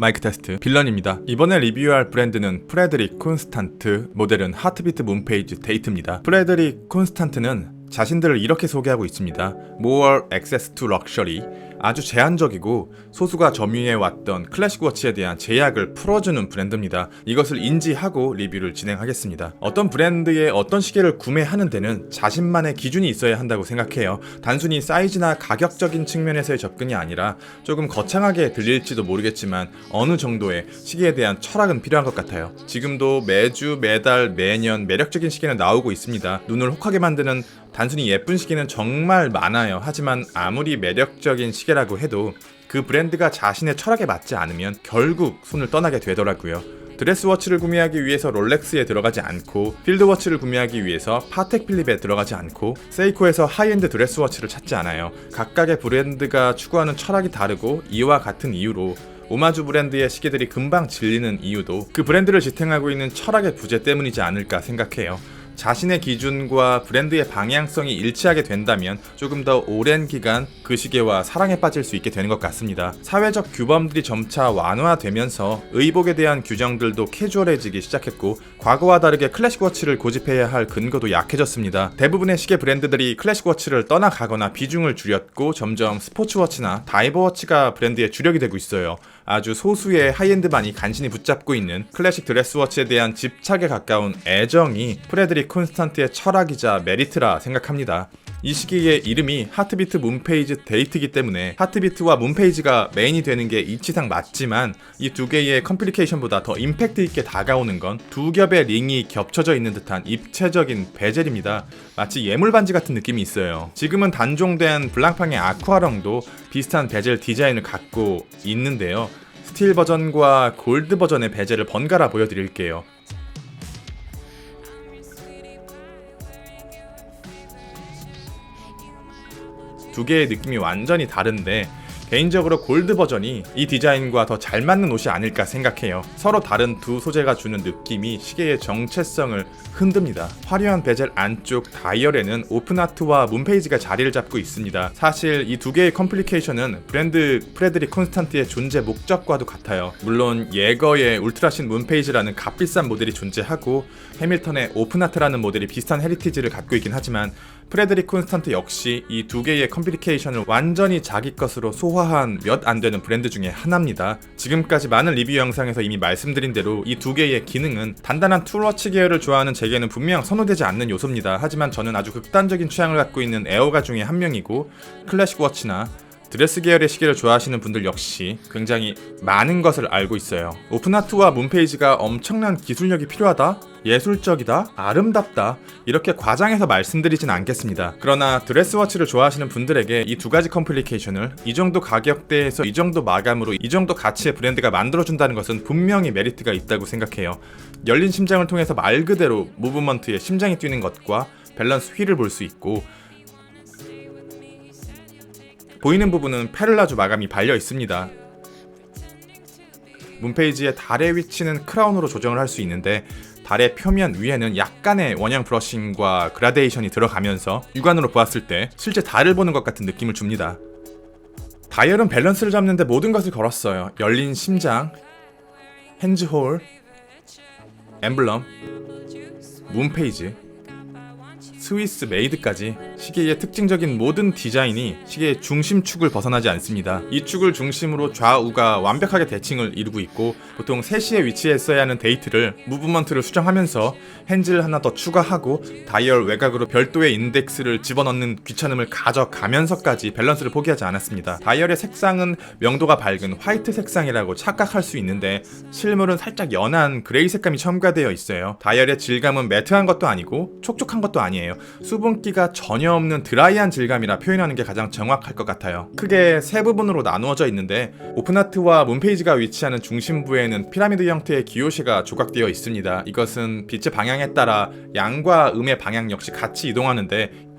마이크 테스트 빌런입니다. 이번에 리뷰할 브랜드는 프레드릭 콘스탄트, 모델은 하트비트 문페이지 데이트입니다. 프레드릭 콘스탄트는 자신들을 이렇게 소개하고 있습니다. More access to luxury. 아주 제한적이고 소수가 점유해 왔던 클래식 워치에 대한 제약을 풀어주는 브랜드입니다. 이것을 인지하고 리뷰를 진행하겠습니다. 어떤 브랜드의 어떤 시계를 구매하는 데는 자신만의 기준이 있어야 한다고 생각해요. 단순히 사이즈나 가격적인 측면에서의 접근이 아니라 조금 거창하게 들릴지도 모르겠지만 어느 정도의 시계에 대한 철학은 필요한 것 같아요. 지금도 매주 매달 매년 매력적인 시계는 나오고 있습니다. 눈을 혹하게 만드는 단순히 예쁜 시계는 정말 많아요. 하지만 아무리 매력적인 시계라고 해도 그 브랜드가 자신의 철학에 맞지 않으면 결국 손을 떠나게 되더라고요. 드레스워치를 구매하기 위해서 롤렉스에 들어가지 않고 필드워치를 구매하기 위해서 파텍 필립에 들어가지 않고 세이코에서 하이엔드 드레스워치를 찾지 않아요. 각각의 브랜드가 추구하는 철학이 다르고 이와 같은 이유로 오마주 브랜드의 시계들이 금방 질리는 이유도 그 브랜드를 지탱하고 있는 철학의 부재 때문이지 않을까 생각해요. 자신의 기준과 브랜드의 방향성이 일치하게 된다면 조금 더 오랜 기간 그 시계와 사랑에 빠질 수 있게 되는 것 같습니다. 사회적 규범들이 점차 완화되면서 의복에 대한 규정들도 캐주얼해지기 시작했고 과거와 다르게 클래식 워치를 고집해야 할 근거도 약해졌습니다. 대부분의 시계 브랜드들이 클래식 워치를 떠나가거나 비중을 줄였고 점점 스포츠 워치나 다이버 워치가 브랜드의 주력이 되고 있어요. 아주 소수의 하이엔드만이 간신히 붙잡고 있는 클래식 드레스워치에 대한 집착에 가까운 애정이 프레드릭 콘스탄트의 철학이자 메리트라 생각합니다. 이 시기의 이름이 하트비트 문페이지 데이트이기 때문에 하트비트와 문페이지가 메인이 되는 게 이치상 맞지만 이 두 개의 컴플리케이션보다 더 임팩트 있게 다가오는 건 두 겹의 링이 겹쳐져 있는 듯한 입체적인 베젤입니다. 마치 예물 반지 같은 느낌이 있어요. 지금은 단종된 블랑팡의 아쿠아령도 비슷한 베젤 디자인을 갖고 있는데요. 스틸 버전과 골드 버전의 베젤을 번갈아 보여드릴게요. 두 개의 느낌이 완전히 다른데 개인적으로 골드 버전이 이 디자인과 더 잘 맞는 옷이 아닐까 생각해요. 서로 다른 두 소재가 주는 느낌이 시계의 정체성을 흔듭니다. 화려한 베젤 안쪽 다이얼에는 오픈하트와 문페이지가 자리를 잡고 있습니다. 사실 이 두 개의 컴플리케이션은 브랜드 프레드릭 콘스탄트의 존재 목적과도 같아요. 물론 예거의 울트라신 문페이지라는 값비싼 모델이 존재하고 해밀턴의 오픈하트라는 모델이 비슷한 헤리티지를 갖고 있긴 하지만 프레드릭 콘스탄트 역시 이 두 개의 컴플리케이션을 완전히 자기 것으로 소화 한 몇 안 되는 브랜드 중에 하나입니다. 지금까지 많은 리뷰 영상에서 이미 말씀드린 대로 이 두 개의 기능은 단단한 툴워치 계열을 좋아하는 제게는 분명 선호되지 않는 요소입니다. 하지만 저는 아주 극단적인 취향을 갖고 있는 에어가 중에 한 명이고 클래식 워치나 드레스 계열의 시계를 좋아하시는 분들 역시 굉장히 많은 것을 알고 있어요. 오픈하트와 문페이지가 엄청난 기술력이 필요하다? 예술적이다? 아름답다? 이렇게 과장해서 말씀드리진 않겠습니다. 그러나 드레스워치를 좋아하시는 분들에게 이 두 가지 컴플리케이션을 이 정도 가격대에서 이 정도 마감으로 이 정도 가치의 브랜드가 만들어준다는 것은 분명히 메리트가 있다고 생각해요. 열린 심장을 통해서 말 그대로 무브먼트에 심장이 뛰는 것과 밸런스 휠을 볼 수 있고 보이는 부분은 페를라주 마감이 발려 있습니다. 문페이지의 달의 위치는 크라운으로 조정을 할 수 있는데 달의 표면 위에는 약간의 원형 브러싱과 그라데이션이 들어가면서 육안으로 보았을 때 실제 달을 보는 것 같은 느낌을 줍니다. 다이얼은 밸런스를 잡는데 모든 것을 걸었어요. 열린 심장, 핸즈홀, 엠블럼, 문페이지, 스위스 메이드까지 시계의 특징적인 모든 디자인이 시계의 중심축을 벗어나지 않습니다. 이 축을 중심으로 좌우가 완벽하게 대칭을 이루고 있고 보통 3시에 위치했어야 하는 데이트를 무브먼트를 수정하면서 핸즈를 하나 더 추가하고 다이얼 외곽으로 별도의 인덱스를 집어넣는 귀찮음을 가져가면서까지 밸런스를 포기하지 않았습니다. 다이얼의 색상은 명도가 밝은 화이트 색상이라고 착각할 수 있는데 실물은 살짝 연한 그레이 색감이 첨가되어 있어요. 다이얼의 질감은 매트한 것도 아니고 촉촉한 것도 아니에요. 수분기가 전혀 없는 드라이한 질감이라 표현하는 게 가장 정확할 것 같아요. 크게 세 부분으로 나누어져 있는데 오픈하트와 문페이지가 위치하는 중심부에는 피라미드 형태의 기요시가 조각되어 있습니다. 이것은 빛의 방향에 따라 양과 음의 방향 역시 같이 이동하는데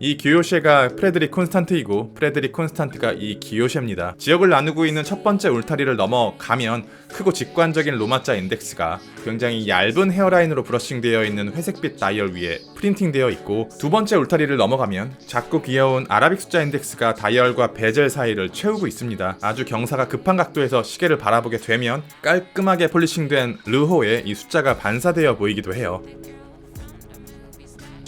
이 기요쉐가 프레드릭 콘스탄트이고 프레드릭 콘스탄트가 이 기요쉐입니다. 지역을 나누고 있는 첫 번째 울타리를 넘어가면 크고 직관적인 로마자 인덱스가 굉장히 얇은 헤어라인으로 브러싱되어 있는 회색빛 다이얼 위에 프린팅되어 있고 두 번째 울타리를 넘어가면 작고 귀여운 아라빅 숫자 인덱스가 다이얼과 베젤 사이를 채우고 있습니다. 아주 경사가 급한 각도에서 시계를 바라보게 되면 깔끔하게 폴리싱된 르호에 이 숫자가 반사되어 보이기도 해요.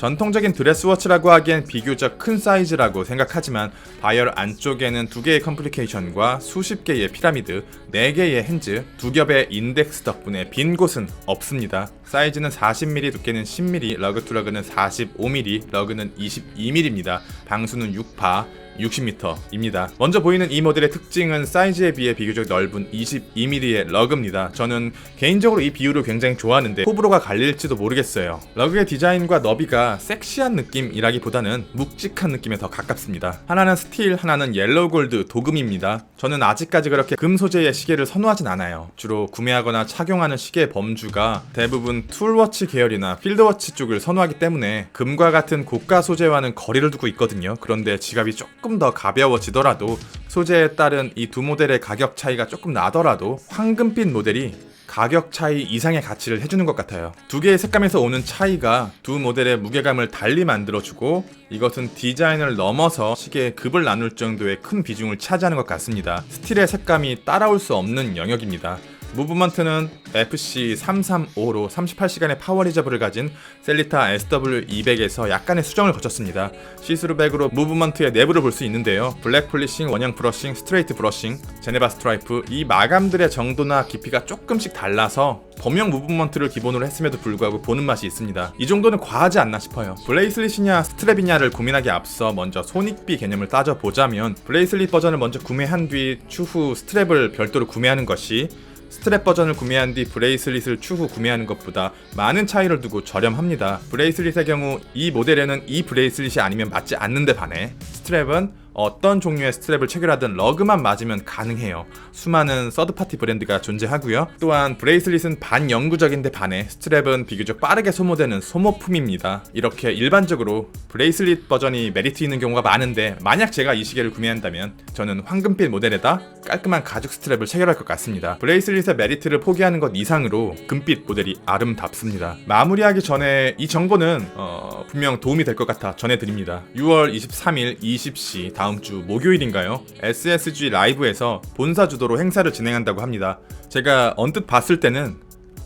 전통적인 드레스워치라고 하기엔 비교적 큰 사이즈라고 생각하지만 바이얼 안쪽에는 두 개의 컴플리케이션과 수십 개의 피라미드, 네 개의 핸즈, 두 겹의 인덱스 덕분에 빈 곳은 없습니다. 사이즈는 40mm, 두께는 10mm, 러그 투 러그는 45mm, 러그는 22mm입니다. 방수는 6파, 60m입니다. 먼저 보이는 이 모델의 특징은 사이즈에 비해 비교적 넓은 22mm의 러그입니다. 저는 개인적으로 이 비율을 굉장히 좋아하는데 호불호가 갈릴지도 모르겠어요. 러그의 디자인과 너비가 섹시한 느낌이라기보다는 묵직한 느낌에 더 가깝습니다. 하나는 스틸, 하나는 옐로우 골드 도금입니다. 저는 아직까지 그렇게 금 소재의 시계를 선호하진 않아요. 주로 구매하거나 착용하는 시계 범주가 대부분 툴워치 계열이나 필드워치 쪽을 선호하기 때문에 금과 같은 고가 소재와는 거리를 두고 있거든요. 그런데 지갑이 조금 더 가벼워지더라도 소재에 따른 이 두 모델의 가격 차이가 조금 나더라도 황금빛 모델이 가격 차이 이상의 가치를 해주는 것 같아요. 두 개의 색감에서 오는 차이가 두 모델의 무게감을 달리 만들어주고 이것은 디자인을 넘어서 시계의 급을 나눌 정도의 큰 비중을 차지하는 것 같습니다. 스틸의 색감이 따라올 수 없는 영역입니다. 무브먼트는 FC335로 38시간의 파워 리저브를 가진 셀리타 SW200에서 약간의 수정을 거쳤습니다. 시스루 백으로 무브먼트의 내부를 볼 수 있는데요. 블랙 폴리싱, 원형 브러싱, 스트레이트 브러싱, 제네바 스트라이프 이 마감들의 정도나 깊이가 조금씩 달라서 범용 무브먼트를 기본으로 했음에도 불구하고 보는 맛이 있습니다. 이 정도는 과하지 않나 싶어요. 브레이슬릿이냐 스트랩이냐를 고민하기 앞서 먼저 손익비 개념을 따져보자면 브레이슬릿 버전을 먼저 구매한 뒤 추후 스트랩을 별도로 구매하는 것이 스트랩 버전을 구매한 뒤 브레이슬릿을 추후 구매하는 것보다 많은 차이를 두고 저렴합니다. 브레이슬릿의 경우 이 모델에는 이 브레이슬릿이 아니면 맞지 않는데 반해 스트랩은 어떤 종류의 스트랩을 체결하든 러그만 맞으면 가능해요. 수많은 서드파티 브랜드가 존재하고요. 또한 브레이슬릿은 반영구적인데 반해 스트랩은 비교적 빠르게 소모되는 소모품입니다. 이렇게 일반적으로 브레이슬릿 버전이 메리트 있는 경우가 많은데 만약 제가 이 시계를 구매한다면 저는 황금빛 모델에다 깔끔한 가죽 스트랩을 체결할 것 같습니다. 브레이슬릿의 메리트를 포기하는 것 이상으로 금빛 모델이 아름답습니다. 마무리하기 전에 이 정보는 어, 분명 도움이 될 것 같아 전해드립니다. 6월 23일 20시 다음 주 목요일인가요? SSG 라이브에서 본사 주도로 행사를 진행한다고 합니다. 제가 언뜻 봤을 때는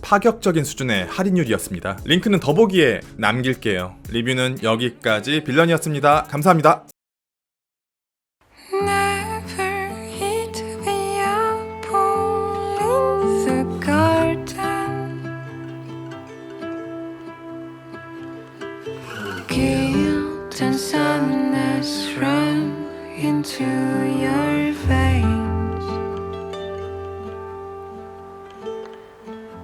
파격적인 수준의 할인율이었습니다. 링크는 더보기에 남길게요. 리뷰는 여기까지 빌런이었습니다. 감사합니다. Into your.